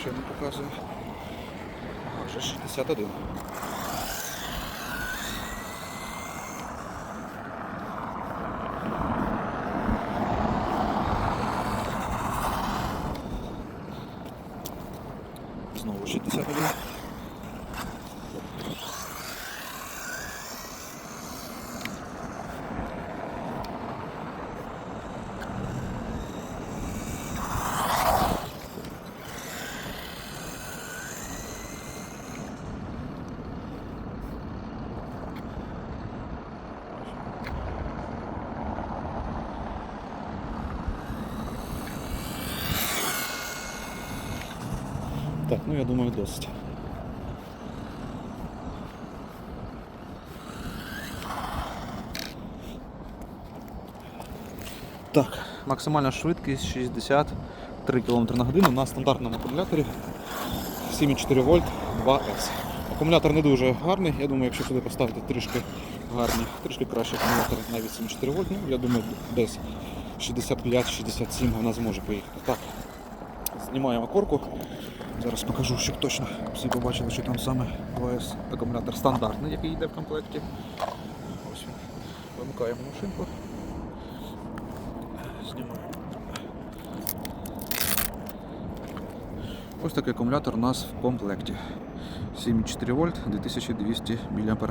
що не показує. Ага, вже 61. Знову 61. Так, ну я думаю, досить. Так, максимальна швидкість 63 км на годину на стандартному акумуляторі 7,4 вольт 2С. Акумулятор не дуже гарний, я думаю, якщо сюди поставити трішки гарні, трішки кращий акумулятор, навіть 7,4 вольт, ну я думаю, десь 65-67 вона зможе поїхати. Так, знімаємо корку. Зараз покажу, щоб точно всі побачили, що там саме 2С акумулятор стандартний, який йде в комплекті. Ось він. Вимикаємо машинку. Знімаємо. Ось такий акумулятор у нас в комплекті. 7,4 вольт 2200 мАч.